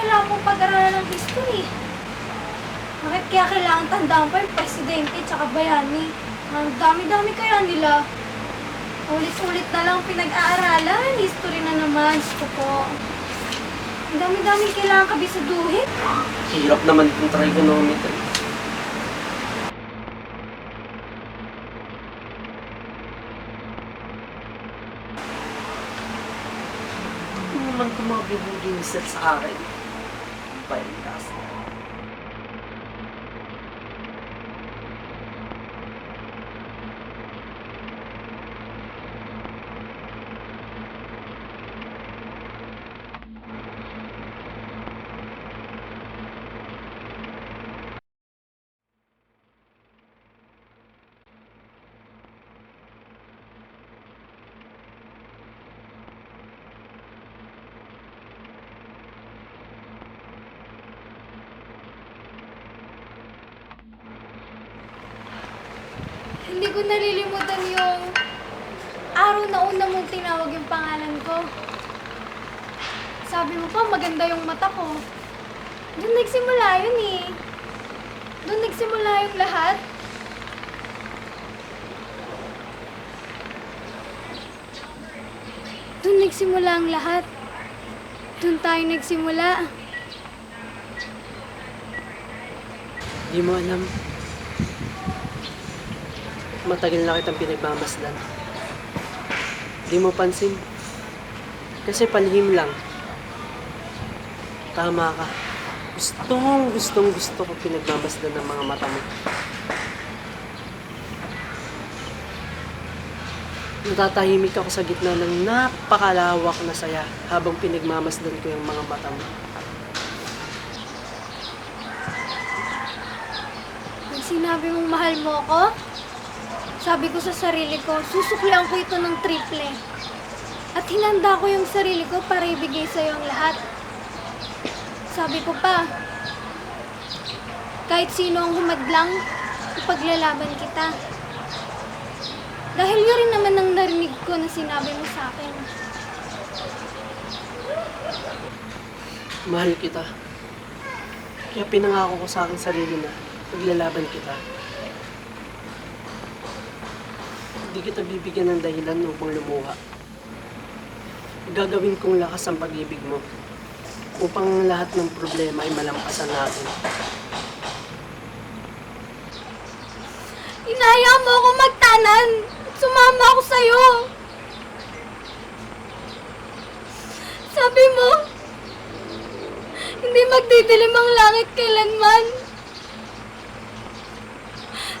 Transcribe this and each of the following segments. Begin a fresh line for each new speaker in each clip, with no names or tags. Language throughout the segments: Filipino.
kailangan mong pag-aralan ng history? Bakit kaya kailangan tandaan pa yung presidente tsaka bayani? Ang dami-dami kaya nila. Ulit-ulit na lang pinag-aaralan. History na naman. Gusto ko. Ang dami-dami kailangan kabisaduhin.
Hirap naman itong trigonometry. Ano naman itong mga set sa akin? playing gospel.
Hindi ko nalilimutan yung araw na una mong tinawag yung pangalan ko. Sabi mo pa, maganda yung mata ko. Doon nagsimula yun eh. Doon nagsimula yung lahat. Doon nagsimula ang lahat. Doon tayo nagsimula.
Di mo alam. Matagal na kitang pinagmamasdan. Di mo pansin. Kasi palihim lang. Tama ka. Gustong, gustong, gusto ko pinagmamasdan ng mga mata mo. Natatahimik ako sa gitna ng napakalawak na saya habang pinagmamasdan ko yung mga mata mo.
Sinabi mong mahal mo ako, sabi ko sa sarili ko, susuklian ko ito ng triple. At hinanda ko yung sarili ko para ibigay sa'yo ang lahat. Sabi ko pa, kahit sino ang humadlang, ipaglalaban kita. Dahil yun rin naman ang narinig ko na sinabi mo sa akin.
Mahal kita. Kaya pinangako ko sa akin sarili na maglalaban kita. Hindi kita bibigyan ng dahilan upang lumuha. Gagawin kong lakas ang pag-ibig mo upang ang lahat ng problema ay malampasan natin.
Inaya mo ako magtanan! Sumama ako sa'yo! Sabi mo, hindi magdidilim ang langit kailanman.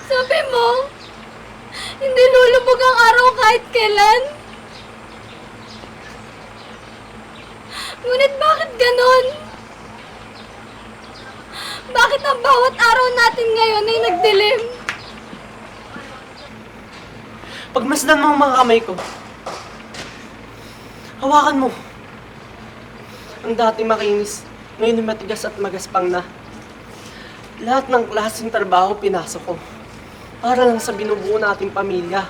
Sabi mo, hindi lulubog ang araw kahit kailan. Ngunit bakit ganon? Bakit ang bawat araw natin ngayon ay nagdilim?
Pagmasdan mo ang mga kamay ko. Hawakan mo. Ang dati makinis, ngayon ay matigas at magaspang na. Lahat ng klaseng trabaho pinasok ko. Para lang sa binubuo nating pamilya.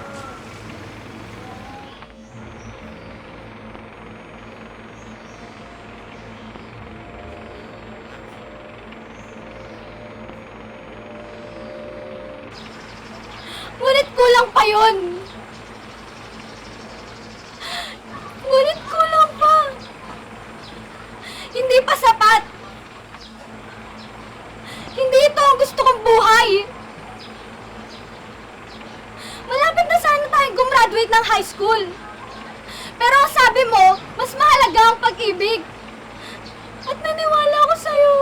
Ngunit kulang pa yun. Ngunit kulang pa. Hindi pa sapat. Hindi ito ang gusto kong buhay. Malapit na sana tayo gumraduate ng high school. Pero sabi mo, mas mahalaga ang pag-ibig. At naniwala ako sa'yo.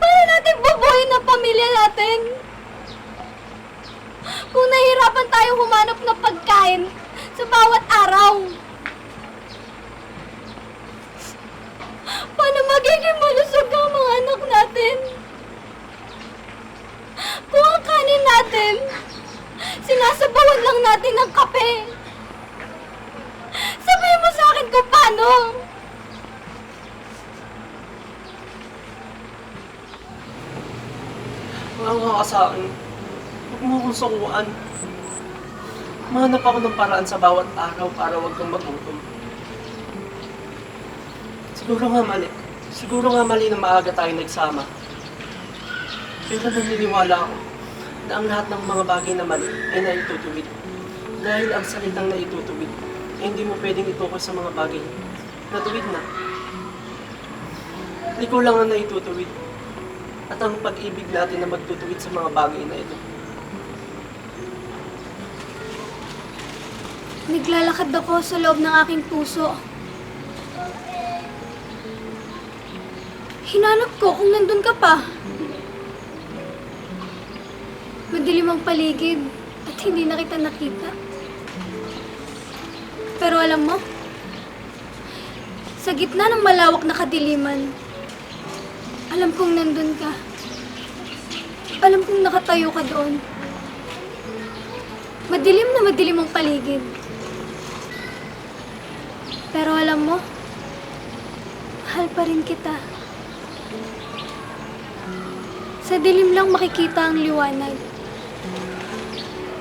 Paano natin bubuhayin ang pamilya natin? Kung nahihirapan tayong humanap ng pagkain sa bawat araw. Paano magiging malusog ang mga anak natin? Kung ang kanin natin, sinasabawan lang natin ng kape. Sabihin mo sa akin kung paano.
Mga ka sa akin. Huwag mo akong sukuan. Mahanap ako ng paraan sa bawat araw para huwag kang magutom. Siguro nga mali. Siguro nga mali na maaga tayo nagsama. Pero naniniwala ako na ang lahat ng mga bagay na mali ay naitutuwid. Dahil ang salitang naitutuwid ay hindi mo pwedeng itukoy sa mga bagay na tuwid na. Ikaw lang ang naitutuwid. At ang pag-ibig natin na magtutuwid sa mga bagay na ito.
Naglalakad ako sa loob ng aking puso. Hinanap ko kung nandun ka pa. Madilim ang paligid at hindi na kita nakita. Pero alam mo, sa gitna ng malawak na kadiliman, alam kong nandun ka. Alam kong nakatayo ka doon. Madilim na madilim ang paligid. Pero alam mo, mahal pa rin kita. Sa dilim lang makikita ang liwanag.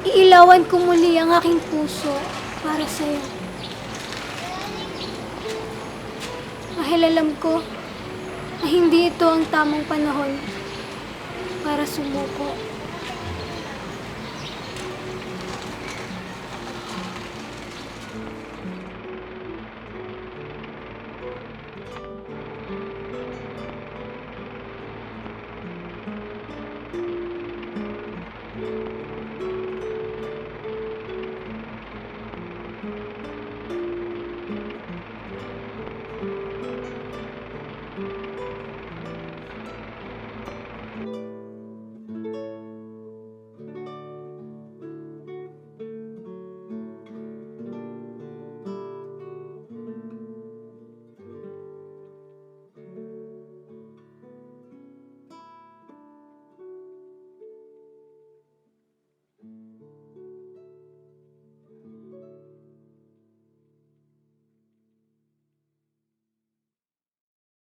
Iilawan ko muli ang aking puso para sa'yo. Dahil alam ko na hindi ito ang tamang panahon para sumuko.